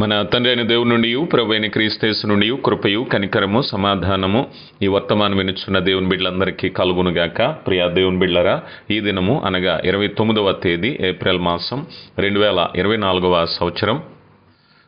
మన తండ్రి అయిన దేవుని నుండి ప్రభు అయిన క్రీస్తేసు నుండి కృపయు కనికరము సమాధానము ఈ వర్తమానం వినుచున్న దేవుని బిడ్డలందరికీ కలుగునుగాక. ప్రియా దేవుని బిడ్డలరా ఈ దినము అనగా ఇరవై తొమ్మిదవ తేదీ ఏప్రిల్ మాసం రెండు వేల ఇరవై నాలుగవ సంవత్సరం.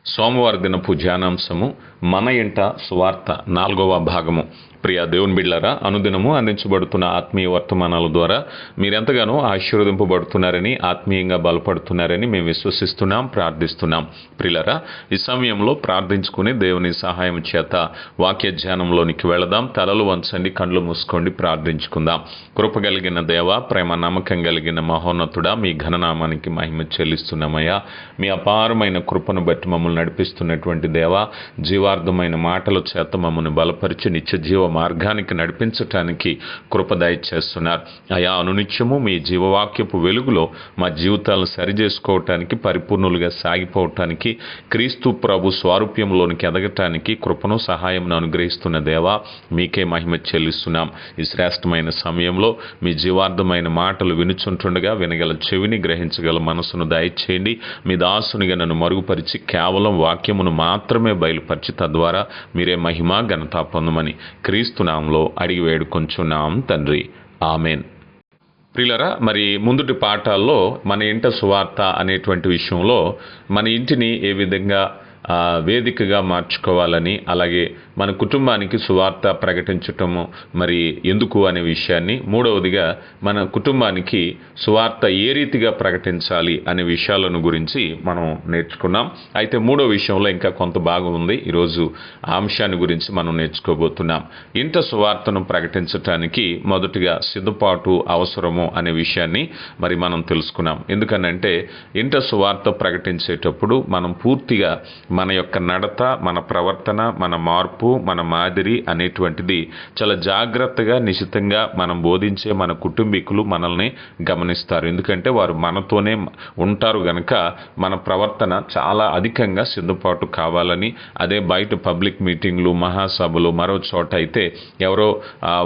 సోమవార దినపు ధ్యానాంశము మన ఇంట సువార్త నాలుగవ భాగము. ప్రియ దేవుని బిళ్ళరా అనుదినము అందించబడుతున్న ఆత్మీయ వర్తమానాల ద్వారా మీరెంతగానో ఆశీర్వదింపబడుతున్నారని ఆత్మీయంగా బలపడుతున్నారని మేము విశ్వసిస్తున్నాం ప్రార్థిస్తున్నాం. ప్రిలరా ఈ సమయంలో ప్రార్థించుకుని దేవుని సహాయం చేత వాక్య ధ్యానంలోనికి వెళదాం. తలలు వంచండి కండ్లు మూసుకోండి ప్రార్థించుకుందాం. కృప కలిగిన దేవ ప్రేమ నమ్మకం కలిగిన మహోన్నతుడా మీ ఘననామానికి మహిమ చెల్లిస్తున్నామయ్యా. మీ అపారమైన కృపను బట్టి మమ్మల్ని నడిపిస్తున్నటువంటి దేవ జీవార్థమైన మాటల చేత మమ్మల్ని బలపరిచి నిత్య జీవం మార్గానికి నడిపించటానికి కృపదయ చేస్తున్నారు. అయా అనునిత్యము మీ జీవవాక్యపు వెలుగులో మా జీవితాలను సరిచేసుకోవటానికి పరిపూర్ణులుగా సాగిపోవటానికి క్రీస్తు ప్రభు స్వారూప్యంలోనికి ఎదగటానికి కృపను సహాయంను అనుగ్రహిస్తున్న దేవా మీకే మహిమ చెల్లిస్తున్నాం. ఈ శ్రేష్టమైన సమయంలో మీ జీవార్థమైన మాటలు వినుచుంటుండగా వినగల చెవిని గ్రహించగల మనసును దయచేయండి. మీ దాసునిగా నన్ను మరుగుపరిచి కేవలం వాక్యమును మాత్రమే బయలుపరిచి తద్వారా మీరే మహిమ ఘనత పొందమని క్రీస్తునాంలో అడిగి వేడుకొంచున్నాం తండ్రి. ఆమెన్. ప్రిలరా మరి ముందుటి పాఠాల్లో మన ఇంట సువార్త అనేటువంటి విషయంలో మన ఇంటిని ఏ విధంగా వేదికగా మార్చుకోవాలని అలాగే మన కుటుంబానికి సువార్త ప్రకటించటము మరి ఎందుకు అనే విషయాన్ని మూడవదిగా మన కుటుంబానికి సువార్త ఏ రీతిగా ప్రకటించాలి అనే విషయాలను గురించి మనం నేర్చుకున్నాం. అయితే మూడో విషయంలో ఇంకా కొంత భాగం ఉంది. ఈరోజు ఆ అంశాన్ని గురించి మనం నేర్చుకోబోతున్నాం. ఇంట సువార్తను ప్రకటించటానికి మొదటిగా సిద్ధపాటు అవసరము అనే విషయాన్ని మరి మనం తెలుసుకున్నాం. ఎందుకనంటే ఇంట సువార్త ప్రకటించేటప్పుడు మనం పూర్తిగా మన యొక్క నడత మన ప్రవర్తన మన మార్పు మన మాదిరి అనేటువంటిది చాలా జాగ్రత్తగా నిశితంగా మనం బోధించే మన కుటుంబీకులు మనల్ని గమనిస్తారు. ఎందుకంటే వారు మనతోనే ఉంటారు గనక మన ప్రవర్తన చాలా అధికంగా సిద్ధపాటు కావాలని అదే బయట పబ్లిక్ మీటింగ్లు మహాసభలు మరో చోట అయితే ఎవరో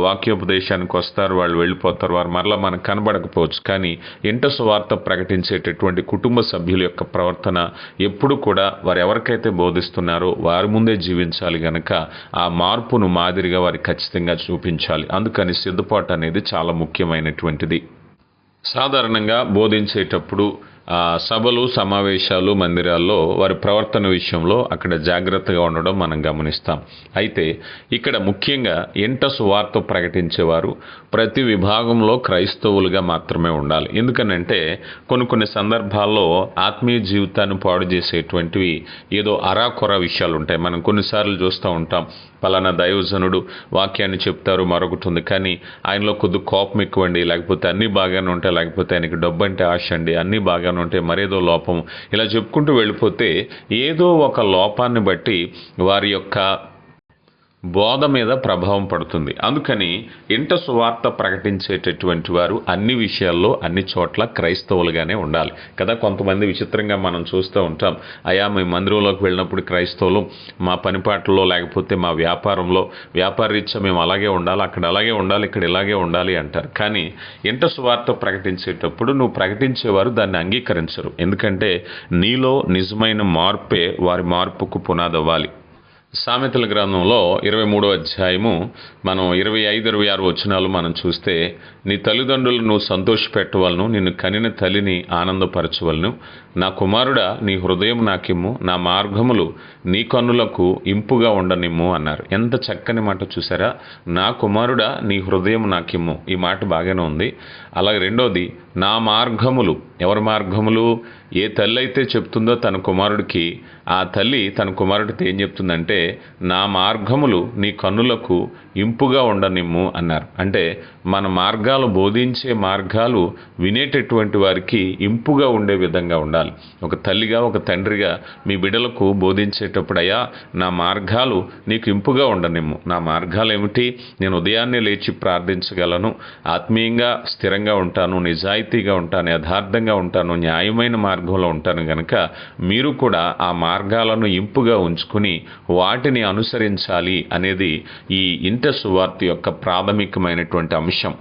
వాక్యోపదేశానికి వస్తారు వాళ్ళు వెళ్ళిపోతారు వారు మరలా మనకు కనబడకపోవచ్చు. కానీ ఇంట సువార్త ప్రకటించేటటువంటి కుటుంబ సభ్యుల యొక్క ప్రవర్తన ఎప్పుడు కూడా వారు ఎవరికైతే బోధిస్తున్నారో వారి ముందే జీవించాలి గనక ఆ మార్పును మాదిరిగా వారికి ఖచ్చితంగా చూపించాలి. అందుకని సిద్ధపాటు అనేది చాలా ముఖ్యమైనటువంటిది. సాధారణంగా బోధించేటప్పుడు సభలు సమావేశాలు మందిరాల్లో వారి ప్రవర్తన విషయంలో అక్కడ జాగ్రత్తగా ఉండడం మనం గమనిస్తాం. అయితే ఇక్కడ ముఖ్యంగా ఇంటస్ సువార్త ప్రకటించేవారు ప్రతి విభాగంలో క్రైస్తవులుగా మాత్రమే ఉండాలి. ఎందుకనంటే కొన్ని కొన్ని సందర్భాల్లో ఆత్మీయ జీవితాన్ని పాడు చేసేటువంటివి ఏదో అరాకొర విషయాలు ఉంటాయి. మనం కొన్నిసార్లు చూస్తూ ఉంటాం. పలానా దైవజనుడు వాక్యాన్ని చెప్తారు మరొకటి ఉంది. కానీ ఆయనలో కొద్ది కోపం ఎక్కువండి లేకపోతే అన్నీ బాగానే ఉంటాయి. లేకపోతే ఆయనకి డబ్బు అంటే ఆశ అండి. అన్నీ బాగానే ఉంటే మరేదో లోపం. ఇలా చెప్పుకుంటూ వెళ్ళిపోతే ఏదో ఒక లోపాన్ని బట్టి వారి యొక్క బోధ మీద ప్రభావం పడుతుంది. అందుకని ఇంట సువార్త ప్రకటించేటటువంటి వారు అన్ని విషయాల్లో అన్ని చోట్ల క్రైస్తవులుగానే ఉండాలి. కదా కొంతమంది విచిత్రంగా మనం చూస్తూ ఉంటాం. అయా మేము మందిరంలోకి వెళ్ళినప్పుడు క్రైస్తవులు మా పనిపాట్లలో లేకపోతే మా వ్యాపారంలో వ్యాపార రీత్యా మేము అలాగే ఉండాలి అక్కడ అలాగే ఉండాలి ఇక్కడ ఇలాగే ఉండాలి అంటారు. కానీ ఇంట సువార్త ప్రకటించేటప్పుడు నువ్వు ప్రకటించేవారు దాన్ని అంగీకరించరు. ఎందుకంటే నీలో నిజమైన మార్పే వారి మార్పుకు పునాదవ్వాలి. సామెతల గ్రంథంలో ఇరవై మూడో అధ్యాయము మనం ఇరవై ఐదు ఇరవై ఆరు వచనాలు మనం చూస్తే నీ తల్లిదండ్రులను నువ్వు సంతోషపెట్టవలను నిన్ను కనిన తల్లిని ఆనందపరచవలను. నా కుమారుడా నీ హృదయం నాకిమ్ము నా మార్గములు నీ కన్నులకు ఇంపుగా ఉండనిమ్ము అన్నారు. ఎంత చక్కని మాట చూసారా? నా కుమారుడా నీ హృదయం నాకిమ్ము. ఈ మాట బాగానే ఉంది. అలాగే రెండోది నా మార్గములు. ఎవరి మార్గములు? ఏ తల్లి అయితే చెప్తుందో తన కుమారుడికి ఆ తల్లి తన కుమారుడితో ఏం చెప్తుందంటే నా మార్గములు నీ కన్నులకు ఇంపుగా ఉండనిమ్ము అన్నారు. అంటే మన మార్గాలు బోధించే మార్గాలు వినేటటువంటి వారికి ఇంపుగా ఉండే విధంగా ఉండాలి. ఒక తల్లిగా ఒక తండ్రిగా మీ బిడ్డలకు బోధించేటప్పుడు అయ్యా నా మార్గాలు నీకు ఇంపుగా ఉండనిమ్ము. నా మార్గాలు ఏమిటి నేను ఉదయాన్నే లేచి ప్రార్థించగలను. ఆత్మీయంగా స్థిరంగా ఉంటాను నిజాయితీగా ఉంటాను యథార్థంగా ఉంటాను న్యాయమైన మార్గంలో ఉంటాను కనుక మీరు కూడా ఆ మార్గాలను ఇంపుగా ఉంచుకుని వాటిని అనుసరించాలి అనేది ఈ ఇంట సువార్త యొక్క ప్రాథమికమైనటువంటి అంశం.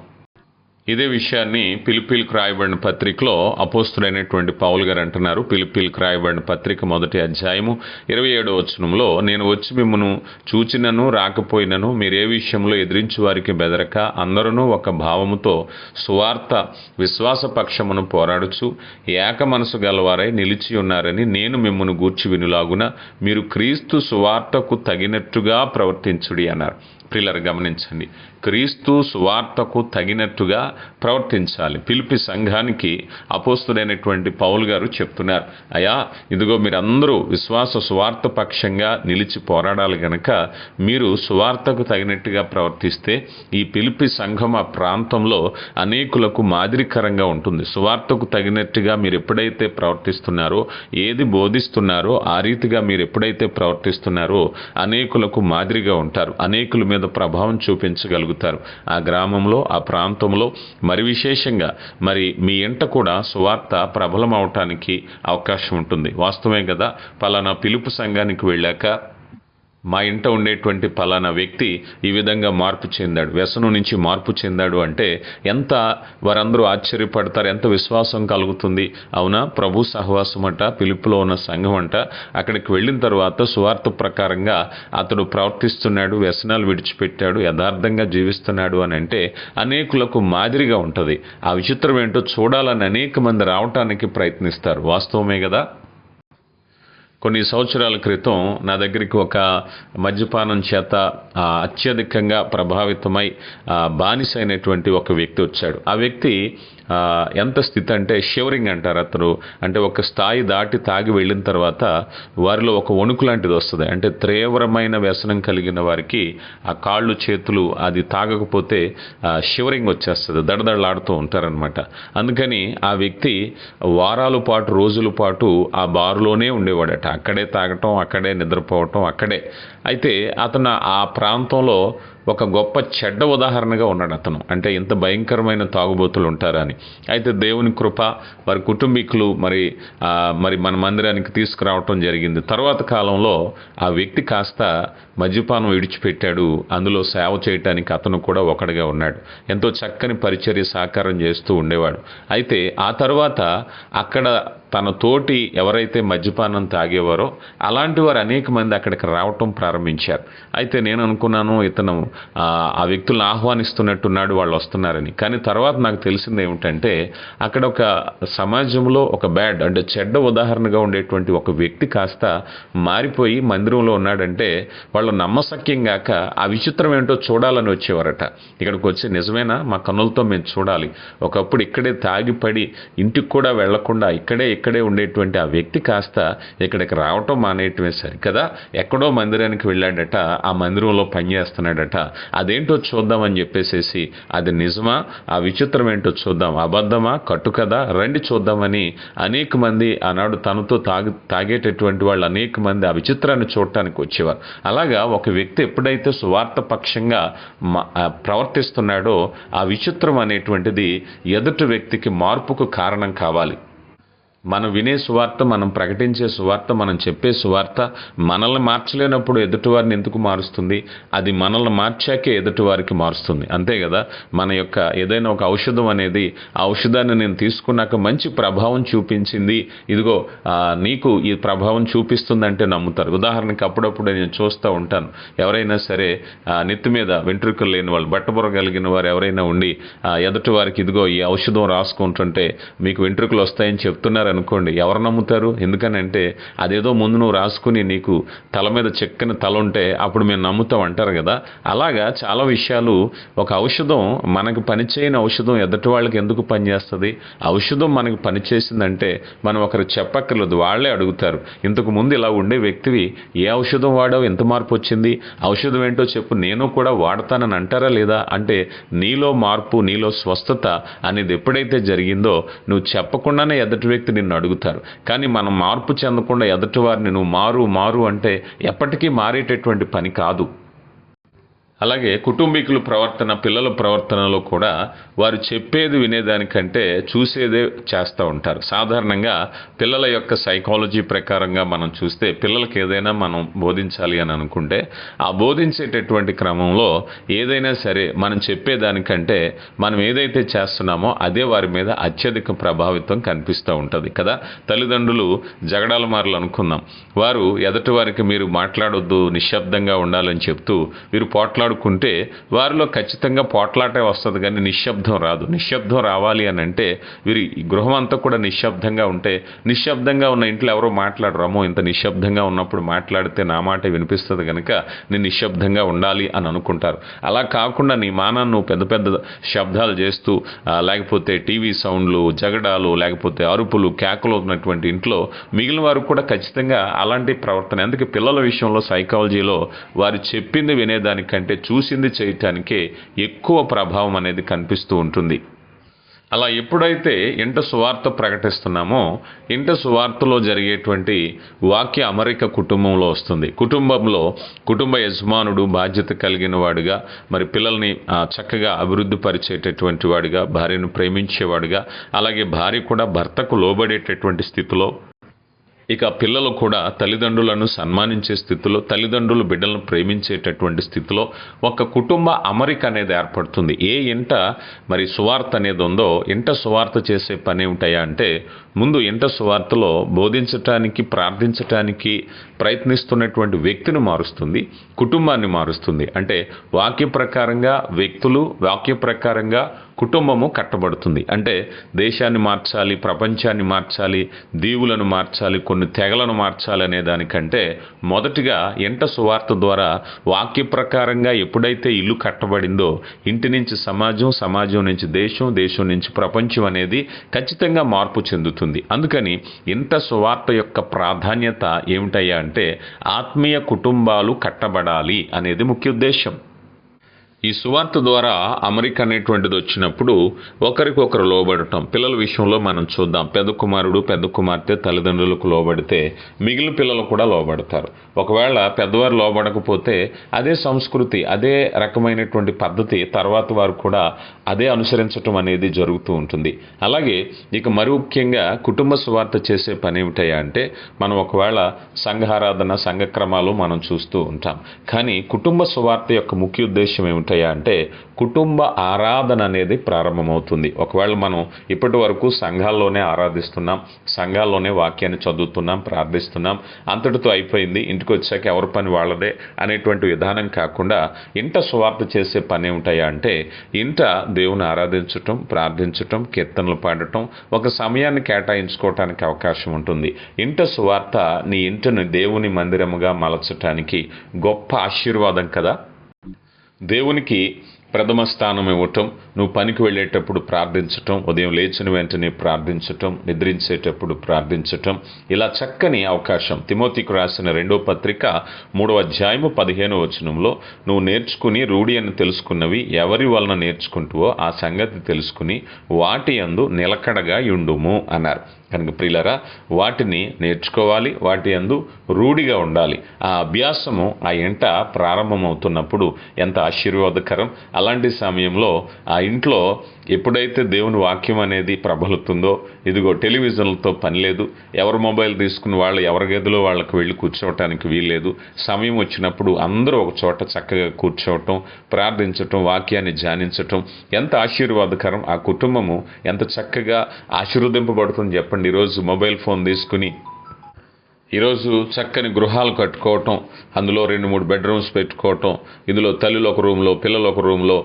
ఇదే విషయాన్ని పిలిపిలికి రాయబడిన పత్రికలో అపోస్తుడైనటువంటి పౌల్ గారు అంటున్నారు. పిలిపిలికి రాయబడిన పత్రిక మొదటి అధ్యాయము ఇరవై ఏడో వచనంలో నేను వచ్చి మిమ్మను చూచినను రాకపోయినను మీరే విషయంలో ఎదిరించి వారికి బెదరక అందరూ ఒక భావముతో సువార్త విశ్వాస పక్షమును పోరాడుచు ఏక మనసు గలవారై నిలిచి ఉన్నారని నేను మిమ్మను గూర్చి వినులాగున మీరు క్రీస్తు సువార్తకు తగినట్టుగా ప్రవర్తించుడి అన్నారు. ప్రిల్లర్ గమనించండి. క్రీస్తు సువార్తకు తగినట్టుగా ప్రవర్తించాలి. పిలిపి సంఘానికి అపోస్తుడైనటువంటి పౌల్ గారు చెప్తున్నారు. అయా ఇదిగో మీరందరూ విశ్వాస సువార్త పక్షంగా నిలిచి పోరాడాలి గనక మీరు సువార్తకు తగినట్టుగా ప్రవర్తిస్తే ఈ పిలిపి సంఘం ఆ ప్రాంతంలో అనేకులకు మాదిరికరంగా ఉంటుంది. సువార్తకు తగినట్టుగా మీరు ఎప్పుడైతే ప్రవర్తిస్తున్నారో ఏది బోధిస్తున్నారో ఆ రీతిగా మీరు ఎప్పుడైతే ప్రవర్తిస్తున్నారో అనేకులకు మాదిరిగా ఉంటారు. అనేకుల మీద ప్రభావం చూపించగలుగుతారు. ఆ గ్రామంలో ఆ ప్రాంతంలో మరి విశేషంగా మరి మీ ఇంట కూడా సువార్త ప్రబలం అవటానికి అవకాశం ఉంటుంది. వాస్తవమే కదా పలానా పిలుపు సంఘానికి వెళ్ళాక మా ఇంట ఉండేటువంటి పలానా వ్యక్తి ఈ విధంగా మార్పు చెందాడు. వ్యసనం నుంచి మార్పు చెందాడు అంటే ఎంత వారందరూ ఆశ్చర్యపడతారు ఎంత విశ్వాసం కలుగుతుంది. అవునా? ప్రభు సహవాసం అంట పిలుపులో ఉన్న సంఘం అంట అక్కడికి వెళ్ళిన తర్వాత సువార్త ప్రకారంగా అతడు ప్రవర్తిస్తున్నాడు వ్యసనాలు విడిచిపెట్టాడు యథార్థంగా జీవిస్తున్నాడు అని అంటే అనేకులకు మాదిరిగా ఉంటుంది. ఆ విచిత్రం ఏంటో చూడాలని అనేక మంది రావటానికి ప్రయత్నిస్తారు. వాస్తవమే కదా? కొన్ని సంవత్సరాల క్రితం నా దగ్గరికి ఒక మద్యపానం చేత అత్యధికంగా ప్రభావితమై బానిసైనటువంటి బానిస అయినటువంటి ఒక వ్యక్తి వచ్చాడు. ఆ వ్యక్తి ఎంత స్థితి అంటే షివరింగ్ అంటారు అతను. అంటే ఒక స్థాయి దాటి తాగి వెళ్ళిన తర్వాత వారిలో ఒక వణుకు లాంటిది వస్తుంది. అంటే తీవ్రమైన వ్యసనం కలిగిన వారికి ఆ కాళ్ళు చేతులు అది తాగకపోతే షివరింగ్ వచ్చేస్తుంది. దడదడలాడుతూ ఉంటారనమాట అందుకని ఆ వ్యక్తి వారాల పాటు రోజుల పాటు ఆ బారులోనే ఉండేవాడట. అక్కడే తాగటం అక్కడే నిద్రపోవటం అక్కడే. అయితే అతను ఆ ప్రాంతంలో ఒక గొప్ప చెడ్డ ఉదాహరణగా ఉన్నాడు అతను. అంటే ఇంత భయంకరమైన తాగుబోతులు ఉంటారని. అయితే దేవుని కృప వారి కుటుంబీకులు మరి మరి మన మందిరానికి తీసుకురావటం జరిగింది. తర్వాత కాలంలో ఆ వ్యక్తి కాస్త మద్యపానం విడిచిపెట్టాడు. అందులో సేవ చేయటానికి అతను కూడా ఒకడిగా ఉన్నాడు. ఎంతో చక్కని పరిచర్య సాకారం చేస్తూ ఉండేవాడు. అయితే ఆ తర్వాత అక్కడ తన తోటి ఎవరైతే మద్యపానం తాగేవారో అలాంటి వారు అనేక మంది అక్కడికి రావటం ప్రారంభించారు. అయితే నేను అనుకున్నాను ఇతను ఆ, వ్యక్తులను ఆహ్వానిస్తున్నట్టున్నాడు వాళ్ళు వస్తున్నారని. కానీ తర్వాత నాకు తెలిసింది ఏమిటంటే అక్కడ ఒక సమాజంలో ఒక బ్యాడ్ అంటే చెడ్డ ఉదాహరణగా ఉండేటువంటి ఒక వ్యక్తి కాస్త మారిపోయి మందిరంలో ఉన్నాడంటే వాళ్ళు నమ్మసక్యం గాక ఆ విచిత్రం ఏంటో చూడాలని వచ్చేవారట. ఇక్కడికి వచ్చి నిజమేనా? మా కన్నులతో మేము చూడాలి. ఒకప్పుడు ఇక్కడే తాగిపడి ఇంటికి కూడా వెళ్ళకుండా ఇక్కడే ఇక్కడే ఉండేటువంటి ఆ వ్యక్తి కాస్త ఇక్కడికి రావటం మానేయటమే సరి కదా? ఎక్కడో మందిరానికి వెళ్ళాడట ఆ మందిరంలో పనిచేస్తున్నాడట అదేంటో చూద్దామని చెప్పేసేసి అది నిజమా? ఆ విచిత్రం ఏంటో చూద్దాం. అబద్ధమా? కట్టుకదా రండి చూద్దామని అనేక మంది ఆనాడు తనతో తాగి తాగేటటువంటి వాళ్ళు అనేక మంది ఆ విచిత్రాన్ని చూడటానికి వచ్చేవారు. అలాగా ఒక వ్యక్తి ఎప్పుడైతే సువార్త పక్షంగా మ- ప్రవర్తిస్తున్నాడో ఆ విచిత్రం అనేటువంటిది ఎదుటి వ్యక్తికి మార్పుకు కారణం కావాలి. మనం వినే సువార్త మనం ప్రకటించే సువార్త మనం చెప్పే సువార్త మనల్ని మార్చలేనప్పుడు ఎదుటివారిని ఎందుకు మారుస్తుంది? అది మనల్ని మార్చాకే ఎదుటివారికి మారుస్తుంది. అంతే కదా? మన యొక్క ఏదైనా ఒక ఔషధం అనేది ఆ ఔషధాన్ని నేను తీసుకున్నాక మంచి ప్రభావం చూపించింది. ఇదిగో నీకు ఈ ప్రభావం చూపిస్తుందంటే నమ్ముతారు. ఉదాహరణకి అప్పుడప్పుడు నేను చూస్తూ ఉంటాను. ఎవరైనా సరే నెత్తి మీద వెంట్రుకలు లేని వాళ్ళు బట్టబుర్ర కలిగిన వారు ఎవరైనా ఉండి ఎదుటివారికి ఎదుటి వారికి ఇదిగో ఈ ఔషధం రాసుకుంటుంటే మీకు వెంట్రుకలు వస్తాయని చెప్తున్నారు అనుకోండి. ఎవరు నమ్ముతారు? ఎందుకనంటే అదేదో ముందు నువ్వు రాసుకుని నీకు తల మీద చెక్కని తల ఉంటే అప్పుడు మేము నమ్ముతాం అంటారు కదా. అలాగా చాలా విషయాలు. ఒక ఔషధం మనకు పనిచేయని ఔషధం ఎదుటి వాళ్ళకి ఎందుకు పనిచేస్తుంది? ఔషధం మనకు పనిచేసిందంటే మనం ఒకరు చెప్పక్కర్లేదు వాళ్ళే అడుగుతారు. ఇంతకు ముందు ఇలా ఉండే వ్యక్తివి ఏ ఔషధం వాడావు? ఎంత మార్పు వచ్చింది? ఔషధం ఏంటో చెప్పు. నేను కూడా వాడతానని అంటారా లేదా? అంటే నీలో మార్పు నీలో స్వస్థత అనేది ఎప్పుడైతే జరిగిందో నువ్వు చెప్పకుండానే ఎదుటి వ్యక్తి నిన్ను అడుగుతారు. కానీ మనం మార్పు చెందకుండా ఎదుటివారిని నువ్వు మారు మారు అంటే ఎప్పటికీ మారేటటువంటి పని కాదు. అలాగే కుటుంబీకుల ప్రవర్తన పిల్లల ప్రవర్తనలో కూడా వారు చెప్పేది వినేదానికంటే చూసేదే చేస్తూ ఉంటారు. సాధారణంగా పిల్లల యొక్క సైకాలజీ ప్రకారంగా మనం చూస్తే పిల్లలకి ఏదైనా మనం బోధించాలి అని అనుకుంటే ఆ బోధించేటటువంటి క్రమంలో ఏదైనా సరే మనం చెప్పేదానికంటే మనం ఏదైతే చేస్తున్నామో అదే వారి మీద అత్యధిక ప్రభావితం కనిపిస్తూ ఉంటుంది కదా. తల్లిదండ్రులు జగడాల మారలు అనుకుందాం. వారు ఎదటి వారికి మీరు మాట్లాడొద్దు నిశ్శబ్దంగా ఉండాలని చెప్తూ వీరు మాట్లాడుకుంటే వారిలో ఖచ్చితంగా పోట్లాటే వస్తుంది కానీ నిశ్శబ్దం రాదు. నిశ్శబ్దం రావాలి అని అంటే వీరి ఈ గృహం అంతా కూడా నిశ్శబ్దంగా ఉంటే నిశ్శబ్దంగా ఉన్న ఇంట్లో ఎవరో మాట్లాడరామో ఇంత నిశ్శబ్దంగా ఉన్నప్పుడు మాట్లాడితే నా మాట వినిపిస్తుంది కనుక నేను నిశ్శబ్దంగా ఉండాలి అని అనుకుంటారు. అలా కాకుండా నీ మానాన్ని నువ్వు పెద్ద పెద్ద శబ్దాలు చేస్తూ లేకపోతే టీవీ సౌండ్లు జగడాలు లేకపోతే అరుపులు కేకలు ఉన్నటువంటి ఇంట్లో మిగిలిన వారు కూడా ఖచ్చితంగా అలాంటి ప్రవర్తన అందుకే పిల్లల విషయంలో సైకాలజీలో వారు చెప్పింది వినేదానికంటే చూసింది చేయటానికే ఎక్కువ ప్రభావం అనేది కనిపిస్తూ ఉంటుంది. అలా ఎప్పుడైతే ఇంట సువార్త ప్రకటిస్తున్నామో ఇంట సువార్తలో జరిగేటువంటి వాక్య అమరిక కుటుంబంలో వస్తుంది. కుటుంబంలో కుటుంబ యజమానుడు బాధ్యత కలిగిన వాడుగా మరి పిల్లల్ని చక్కగా అభివృద్ధి పరిచేటటువంటి వాడిగా భార్యను ప్రేమించేవాడుగా అలాగే భార్య కూడా భర్తకు లోబడేటటువంటి స్థితిలో ఇక పిల్లలు కూడా తల్లిదండ్రులను సన్మానించే స్థితిలో తల్లిదండ్రులు బిడ్డలను ప్రేమించేటటువంటి స్థితిలో ఒక కుటుంబ అమరిక అనేది ఏర్పడుతుంది. ఏ ఇంట మరి సువార్త అనేది ఉందో ఇంట సువార్త చేసే పని ఏమిటయా అంటే ముందు ఇంట సువార్తలో బోధించటానికి ప్రార్థించటానికి ప్రయత్నిస్తున్నటువంటి వ్యక్తిని మారుస్తుంది కుటుంబాన్ని మారుస్తుంది. అంటే వాక్య ప్రకారంగా వ్యక్తులు వాక్య ప్రకారంగా కుటుంబము కట్టబడుతుంది. అంటే దేశాన్ని మార్చాలి ప్రపంచాన్ని మార్చాలి దీవులను మార్చాలి కొన్ని తెగలను మార్చాలి అనే దానికంటే మొదటిగా ఎంట సువార్త ద్వారా వాక్య ప్రకారంగా ఎప్పుడైతే ఇల్లు కట్టబడిందో ఇంటి నుంచి సమాజం సమాజం నుంచి దేశం దేశం నుంచి ప్రపంచం అనేది ఖచ్చితంగా మార్పు చెందుతుంది. అందుకని ఇంట సువార్త యొక్క ప్రాధాన్యత ఏమిటయ్యా అంటే ఆత్మీయ కుటుంబాలు కట్టబడాలి అనేది ముఖ్య ఉద్దేశం ఈ సువార్త ద్వారా అమెరికా అనేటువంటిది వచ్చినప్పుడు ఒకరికొకరు లోబడటం. పిల్లల విషయంలో మనం చూద్దాం. పెద్ద కుమారుడు పెద్ద కుమార్తె తల్లిదండ్రులకు లోబడితే మిగిలిన పిల్లలు కూడా లోబడతారు. ఒకవేళ పెద్దవారు లోబడకపోతే అదే సంస్కృతి అదే రకమైనటువంటి పద్ధతి తర్వాత వారు కూడా అదే అనుసరించటం అనేది జరుగుతూ ఉంటుంది. అలాగే ఇక మరి ముఖ్యంగా కుటుంబ సువార్త చేసే పని ఏమిటయ్యా అంటే మనం ఒకవేళ సంఘారాధన సంఘక్రమాలు మనం చూస్తూ ఉంటాం. కానీ కుటుంబ సువార్త యొక్క ముఖ్య ఉద్దేశం ఏమవుతాయా అంటే కుటుంబ ఆరాధన అనేది ప్రారంభమవుతుంది. ఒకవేళ మనం ఇప్పటి వరకు సంఘాల్లోనే ఆరాధిస్తున్నాం సంఘాల్లోనే వాక్యాన్ని చదువుతున్నాం ప్రార్థిస్తున్నాం అంతటితో అయిపోయింది ఇంటికి వచ్చాక ఎవరి పని వాళ్ళదే అనేటువంటి విధానం కాకుండా ఇంట స్వార్థ చేసే పని ఉంటాయా అంటే ఇంట దేవుని ఆరాధించటం ప్రార్థించటం కీర్తనలు పాడటం ఒక సమయాన్ని కేటాయించుకోవటానికి అవకాశం ఉంటుంది. ఇంట సువార్త నీ ఇంటిని దేవుని మందిరముగా మలచటానికి గొప్ప ఆశీర్వాదం కదా? దేవునికి ప్రథమ స్థానం ఇవ్వటం నువ్వు పనికి వెళ్ళేటప్పుడు ప్రార్థించటం ఉదయం లేచిన వెంటనే ప్రార్థించటం నిద్రించేటప్పుడు ప్రార్థించటం ఇలా చక్కని అవకాశం. తిమోతికి రాసిన రెండో పత్రిక మూడవ అధ్యాయము పదిహేను వచనంలో నువ్వు నేర్చుకుని రూఢి అని తెలుసుకున్నవి ఎవరి వలన నేర్చుకుంటువో ఆ సంగతి తెలుసుకుని వాటి అందు నిలకడగా ఉండుము అన్నారు. కనుక ప్రియులరా వాటిని నేర్చుకోవాలి వాటి అందు రూఢిగా ఉండాలి. ఆ అభ్యాసము ఆ ఇంట ప్రారంభమవుతున్నప్పుడు ఎంత ఆశీర్వాదకరం. అలాంటి సమయంలో ఆ ఇంట్లో ఎప్పుడైతే దేవుని వాక్యం అనేది ప్రబలుతుందో ఇదిగో టెలివిజన్లతో పని లేదు మొబైల్ తీసుకుని వాళ్ళు ఎవరి గదిలో వాళ్ళకి వెళ్ళి కూర్చోవటానికి వీల్లేదు సమయం వచ్చినప్పుడు అందరూ ఒక చోట చక్కగా కూర్చోవటం ప్రార్థించటం వాక్యాన్ని ధ్యానించటం ఎంత ఆశీర్వాదకరం. ఆ కుటుంబము ఎంత చక్కగా ఆశీర్వదింపబడుతుంది చెప్పండి. ఈరోజు మొబైల్ ఫోన్ తీసుకుని ఈరోజు చక్కని గృహాలు కట్టుకోవటం అందులో రెండు మూడు బెడ్రూమ్స్ పెట్టుకోవటం ఇందులో తల్లులు ఒక రూమ్లో పిల్లలు ఒక రూమ్లో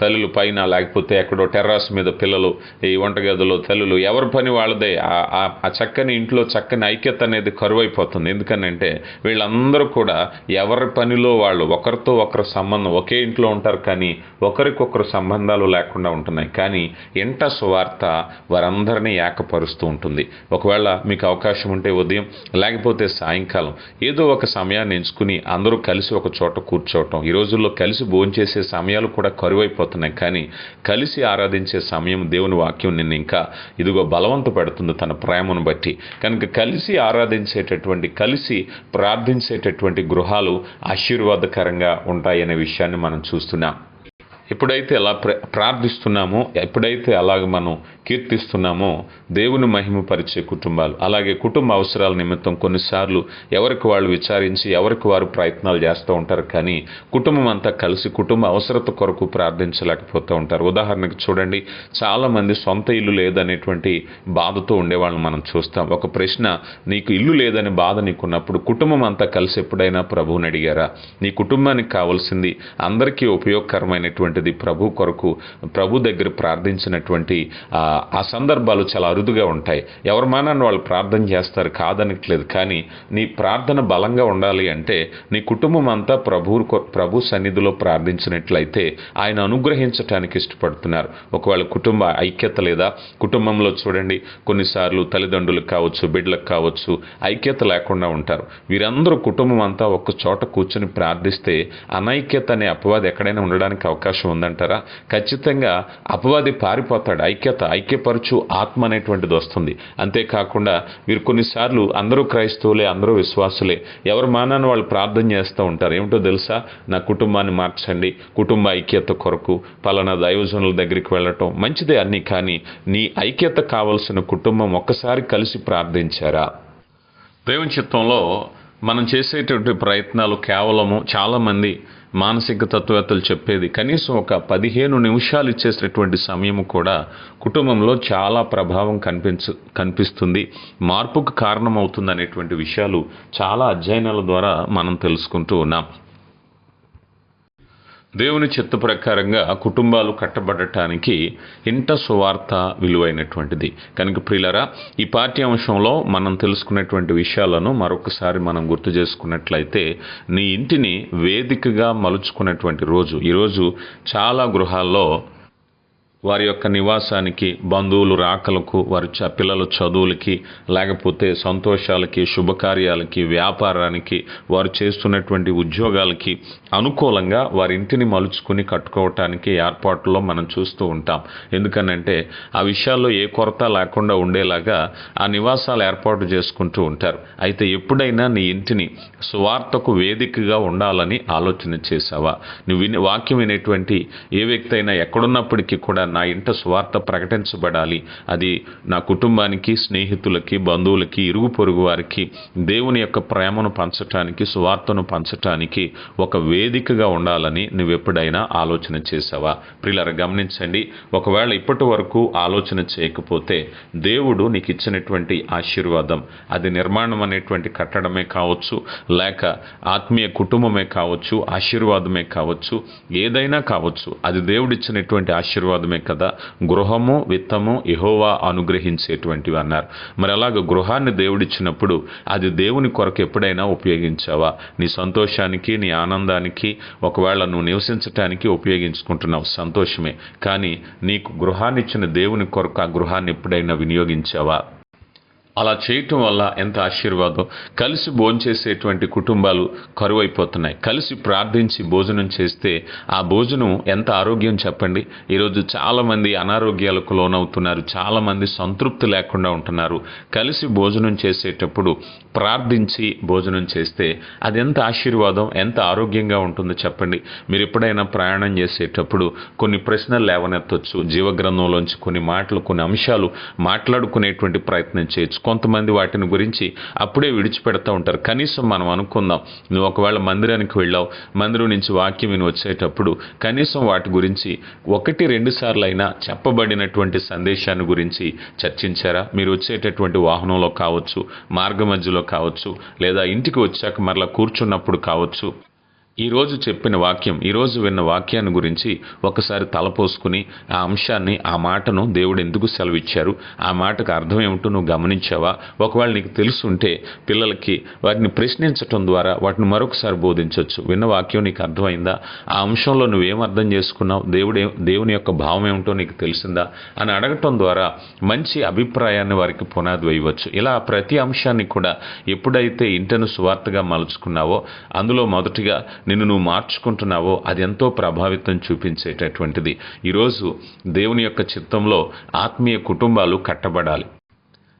తల్లులు పైన లేకపోతే ఎక్కడో టెర్రాస్ మీద పిల్లలు ఈ వంటగదిలో తల్లులు ఎవరి పని వాళ్ళదే. ఆ- ఆ- ఆ చక్కని ఇంట్లో చక్కని ఐక్యత అనేది కరువైపోతుంది. ఎందుకనంటే వీళ్ళందరూ కూడా ఎవరి పనిలో వాళ్ళు ఒకరితో ఒకరు సంబంధం ఒకే ఇంట్లో ఉంటారు కానీ ఒకరికొకరు సంబంధాలు లేకుండా ఉంటున్నాయి. కానీ ఇంట సువార్త వారందరినీ ఏకపరుస్తూ ఉంటుంది. ఒకవేళ మీకు అవకాశం ఉంటే ఉదయం లేకపోతే సాయంకాలం ఏదో ఒక సమయాన్ని ఎంచుకుని అందరూ కలిసి ఒక చోట కూర్చోవటం. ఈ రోజుల్లో కలిసి భోంచేసే సమయాలు కూడా కరువైపోతున్నాయి. కానీ కలిసి ఆరాధించే సమయం దేవుని వాక్యం నిన్ను ఇంకా ఇదిగో బలవంత పెడుతుంది తన ప్రేమను బట్టి. కనుక కలిసి ఆరాధించేటటువంటి కలిసి ప్రార్థించేటటువంటి గృహాలు ఆశీర్వాదకరంగా ఉంటాయనే విషయాన్ని మనం చూస్తున్నాం. ఎప్పుడైతే అలా ప్ర ప్రార్థిస్తున్నామో ఎప్పుడైతే అలాగ మనం కీర్తిస్తున్నామో దేవుని మహిమపరిచే కుటుంబాలు అలాగే కుటుంబ అవసరాల నిమిత్తం కొన్నిసార్లు ఎవరికి వాళ్ళు విచారించి ఎవరికి వారు ప్రయత్నాలు చేస్తూ ఉంటారు కానీ కుటుంబం అంతా కలిసి కుటుంబ అవసరత కొరకు ప్రార్థించలేకపోతూ ఉంటారు. ఉదాహరణకు చూడండి చాలామంది సొంత ఇల్లు లేదనేటువంటి బాధతో ఉండేవాళ్ళని మనం చూస్తాం. ఒక ప్రశ్న నీకు ఇల్లు లేదని బాధ నీకున్నప్పుడు కుటుంబం అంతా కలిసి ఎప్పుడైనా ప్రభువుని అడిగారా? నీ కుటుంబానికి కావాల్సింది అందరికీ ఉపయోగకరమైనటువంటి ఉపయోగకరమైనటువంటిది ప్రభు కొరకు ప్రభు దగ్గర ప్రార్థించినటువంటి ఆ, సందర్భాలు చాలా అరుదుగా ఉంటాయి. ఎవరి మానాన్ని వాళ్ళు ప్రార్థన చేస్తారు కాదనట్లేదు. కానీ నీ ప్రార్థన బలంగా ఉండాలి అంటే నీ కుటుంబం అంతా ప్రభు ప్రభు సన్నిధిలో ప్రార్థించినట్లయితే ఆయన అనుగ్రహించటానికి ఇష్టపడుతున్నారు. ఒకవేళ కుటుంబ ఐక్యత లేదా కుటుంబంలో చూడండి కొన్నిసార్లు తల్లిదండ్రులకు కావచ్చు బిడ్డలకు కావచ్చు ఐక్యత లేకుండా ఉంటారు. వీరందరూ కుటుంబం అంతా ఒక చోట కూర్చొని ప్రార్థిస్తే అనైక్యత అనే అపవాది ఎక్కడైనా ఉండడానికి అవకాశం ఉందంటారా? ఖచ్చితంగా అపవాది పారిపోతాడు. ఐక్యత ఐక్యపరచు ఆత్మ అనేటువంటిది వస్తుంది. అంతేకాకుండా వీరు కొన్నిసార్లు అందరూ క్రైస్తవులే అందరూ విశ్వాసులే. ఎవరి మానాన్ని వాళ్ళు ప్రార్థన చేస్తూ ఉంటారు. ఏమిటో తెలుసా? నా కుటుంబాన్ని మార్చండి. కుటుంబ ఐక్యత కొరకు పలానా దైవజనుల దగ్గరికి వెళ్ళటం మంచిదే అన్నీ కానీ నీ ఐక్యత కావలసిన కుటుంబం ఒక్కసారి కలిసి ప్రార్థించారా? దేవుని చిత్తంలో మనం చేసేటువంటి ప్రయత్నాలు కేవలము చాలామంది మానసిక తత్వవేత్తలు చెప్పేది కనీసం ఒక పదిహేను నిమిషాలు ఇచ్చేసినటువంటి సమయం కూడా కుటుంబంలో చాలా ప్రభావం కనిపించ కనిపిస్తుంది. మార్పుకు కారణమవుతుంది అనేటువంటి విషయాలు చాలా అధ్యయనాల ద్వారా మనం తెలుసుకుంటూ ఉన్నాం. దేవుని చిత్త ప్రకారంగా కుటుంబాలు కట్టబడటానికి ఇంట సువార్త విలువైనటువంటిది. కనుక ప్రియులరా ఈ పాఠ్యాంశంలో మనం తెలుసుకున్నటువంటి విషయాలను మరొకసారి మనం గుర్తు చేసుకున్నట్లయితే నీ ఇంటిని వేదికగా మలుచుకున్నటువంటి రోజు. ఈరోజు చాలా గృహాల్లో వారి యొక్క నివాసానికి బంధువులు రాకలకు వారి పిల్లల చదువులకి లేకపోతే సంతోషాలకి శుభకార్యాలకి వ్యాపారానికి వారు చేస్తున్నటువంటి ఉద్యోగాలకి అనుకూలంగా వారి ఇంటిని మలుచుకుని కట్టుకోవటానికి ఏర్పాట్లో మనం చూస్తూ ఉంటాం. ఎందుకనంటే ఆ విషయాల్లో ఏ కొరత లేకుండా ఉండేలాగా ఆ నివాసాలు ఏర్పాటు చేసుకుంటూ ఉంటారు. అయితే ఎప్పుడైనా నీ ఇంటిని సువార్తకు వేదికగా ఉండాలని ఆలోచన చేసావా? నువ్వు విని వాక్యం వినేటువంటి ఏ వ్యక్తి అయినా ఎక్కడున్నప్పటికీ కూడా నా ఇంట స్వార్థ ప్రకటించబడాలి. అది నా కుటుంబానికి స్నేహితులకి బంధువులకి ఇరుగు పొరుగు వారికి దేవుని యొక్క ప్రేమను పంచటానికి స్వార్థను పంచటానికి ఒక వేదికగా ఉండాలని నువ్వు ఎప్పుడైనా ఆలోచన చేసావా ప్రియులర గమనించండి. ఒకవేళ ఇప్పటి వరకు ఆలోచన చేయకపోతే దేవుడు నీకు ఇచ్చినటువంటి ఆశీర్వాదం అది నిర్మాణం అనేటువంటి కట్టడమే కావచ్చు లేక ఆత్మీయ కుటుంబమే కావచ్చు ఆశీర్వాదమే కావచ్చు ఏదైనా కావచ్చు అది దేవుడిచ్చినటువంటి ఆశీర్వాదమే కదా గృహము విత్తము ఇహోవా అనుగ్రహించేటువంటివి అన్నారు. మరి అలాగ గృహాన్ని దేవుడిచ్చినప్పుడు అది దేవుని కొరకు ఎప్పుడైనా ఉపయోగించావా? నీ సంతోషానికి నీ ఆనందానికి ఒకవేళ నువ్వు నివసించటానికి ఉపయోగించుకుంటున్నావు సంతోషమే. కానీ నీకు గృహాన్నిచ్చిన దేవుని కొరకు ఆ గృహాన్ని ఎప్పుడైనా వినియోగించావా? అలా చేయటం వల్ల ఎంత ఆశీర్వాదం? కలిసి భోంచేసేటువంటి కుటుంబాలు కరువైపోతున్నాయి. కలిసి ప్రార్థించి భోజనం చేస్తే ఆ భోజనం ఎంత ఆరోగ్యం చెప్పండి? ఈరోజు చాలామంది అనారోగ్యాలకు లోనవుతున్నారు. చాలామంది సంతృప్తి లేకుండా ఉంటున్నారు. కలిసి భోజనం చేసేటప్పుడు ప్రార్థించి భోజనం చేస్తే అది ఎంత ఆశీర్వాదం ఎంత ఆరోగ్యంగా ఉంటుందో చెప్పండి. మీరు ఎప్పుడైనా ప్రయాణం చేసేటప్పుడు కొన్ని ప్రశ్నలు లేవనెత్తవచ్చు జీవగ్రంథంలోంచి కొన్ని మాటలు కొన్ని అంశాలు మాట్లాడుకునేటువంటి ప్రయత్నం చేయొచ్చు కొంతమంది వాటిని గురించి అప్పుడే విడిచిపెడతా ఉంటారు. కనీసం మనం అనుకుందాం నువ్వు ఒకవేళ మందిరానికి వెళ్ళావు మందిరం నుంచి వాక్యం విని వచ్చేటప్పుడు కనీసం వాటి గురించి ఒకటి రెండు సార్లు అయినా చెప్పబడినటువంటి సందేశాన్ని గురించి చర్చించారా? మీరు వచ్చేటటువంటి వాహనంలో కావచ్చు మార్గ మధ్యలో కావచ్చు లేదా ఇంటికి వచ్చాక మరలా కూర్చున్నప్పుడు కావచ్చు. ఈరోజు చెప్పిన వాక్యం ఈరోజు విన్న వాక్యాన్ని గురించి ఒకసారి తలపోసుకుని ఆ అంశాన్ని ఆ మాటను దేవుడు ఎందుకు సెలవిచ్చారు? ఆ మాటకు అర్థం ఏమిటో నువ్వు గమనించావా? ఒకవేళ నీకు తెలుసుంటే పిల్లలకి వాటిని ప్రశ్నించటం ద్వారా వాటిని మరొకసారి బోధించవచ్చు. విన్న వాక్యం నీకు అర్థమైందా? ఆ అంశంలో నువ్వేం అర్థం చేసుకున్నావు? దేవుడే దేవుని యొక్క భావం ఏమిటో నీకు తెలిసిందా? అని అడగటం ద్వారా మంచి అభిప్రాయాన్ని వారికి పునాది వేయవచ్చు. ఇలా ప్రతి అంశాన్ని కూడా ఎప్పుడైతే ఇంటను సువార్తగా మలుచుకున్నావో అందులో మొదటిగా నిన్ను నువ్వు మార్చుకుంటున్నావో అది ఎంతో ప్రభావితం చూపించేటటువంటిది. ఈరోజు దేవుని యొక్క చిత్తంలో ఆత్మీయ కుటుంబాలు కట్టబడాలి.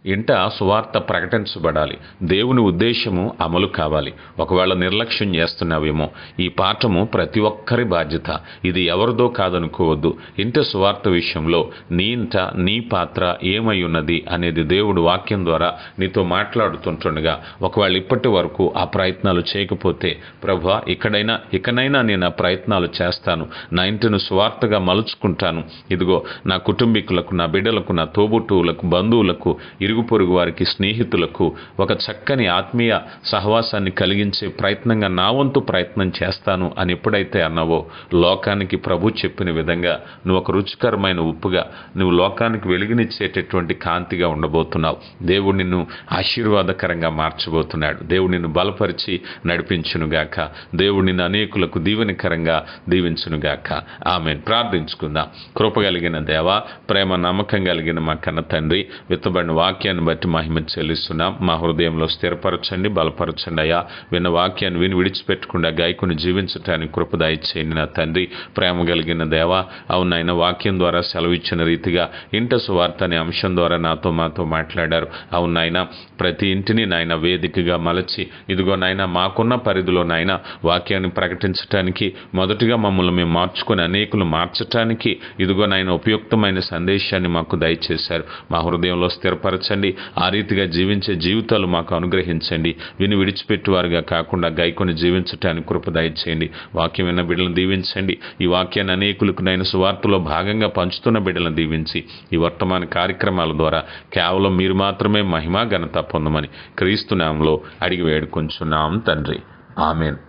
ఇంట సువార్త ప్రకటించబడాలి. దేవుని ఉద్దేశము అమలు కావాలి. ఒకవేళ నిర్లక్ష్యం చేస్తున్నావేమో ఈ పాఠము ప్రతి ఒక్కరి బాధ్యత. ఇది ఎవరిదో కాదనుకోవద్దు. ఇంట సువార్త విషయంలో నీ ఇంట నీ పాత్ర ఏమై ఉన్నది అనేది దేవుడు వాక్యం ద్వారా నీతో మాట్లాడుతుంటుండగా ఒకవేళ ఇప్పటి వరకు ఆ ప్రయత్నాలు చేయకపోతే ప్రభా ఇక్కడైనా ఇకనైనా నేను ఆ ప్రయత్నాలు చేస్తాను. నా ఇంటిని సువార్తగా మలుచుకుంటాను. ఇదిగో నా కుటుంబీకులకు నా బిడ్డలకు నా తోబుట్టువులకు బంధువులకు ఇరుగు పొరుగు వారికి స్నేహితులకు ఒక చక్కని ఆత్మీయ సహవాసాన్ని కలిగించే ప్రయత్నంగా నా వంతు ప్రయత్నం చేస్తాను అని ఎప్పుడైతే అన్నావో లోకానికి ప్రభు చెప్పిన విధంగా నువ్వు ఒక రుచికరమైన ఉప్పుగా నువ్వు లోకానికి వెలుగునిచ్చేటటువంటి కాంతిగా ఉండబోతున్నావు. దేవుడు నిన్ను ఆశీర్వాదకరంగా మార్చబోతున్నాడు. దేవుడు నిన్ను బలపరిచి నడిపించునుగాక. దేవుడు నిన్ను అనేకులకు దీవెనకరంగా దీవించునుగాక. ఆమె ప్రార్థించుకుందాం. కృప కలిగిన దేవ ప్రేమ నమ్మకం కలిగిన మా కన్న తండ్రి విత్తబడిన వాక్యాన్ని బట్టి మహిమ చెల్లిస్తున్నాం. మా హృదయంలో స్థిరపరచండి బలపరచండి అయ్యా. విన్న వాక్యాన్ని విని విడిచిపెట్టకుండా గాయకుని జీవించటానికి కృపదాయ చేయండి నా తండ్రి. ప్రేమ కలిగిన దేవ అవునైనా వాక్యం ద్వారా సెలవిచ్చిన రీతిగా ఇంట సువార్త అనే అంశం ద్వారా నాతో మాతో మాట్లాడారు. అవునాయన ప్రతి ఇంటిని నాయన వేదికగా మలచి ఇదిగో నాయన మాకున్న పరిధిలో నాయన వాక్యాన్ని ప్రకటించటానికి మొదటిగా మమ్మల్ని మేము మార్చుకొని అనేకులు మార్చటానికి ఇదిగో నాయన ఉపయుక్తమైన సందేశాన్ని మాకు దయచేశారు. మా హృదయంలో స్థిరపరచ స్థిరపరచండి ఆ రీతిగా జీవించే జీవితాలు మాకు అనుగ్రహించండి. విని విడిచిపెట్టువారుగా కాకుండా గైకొని జీవించటానికి కృపదాయి చేయండి వాక్యం విన్న బిడ్డలను దీవించండి. ఈ వాక్యాన్ని అనేకులకు నేను సువార్తలో భాగంగా పంచుతున్న బిడ్డలను దీవించి ఈ వర్తమాన కార్యక్రమాల ద్వారా కేవలం మీరు మాత్రమే మహిమా ఘనత పొందమని క్రీస్తునామంలో అడిగి వేడుకొంచున్నాం తండ్రి. ఆమెను.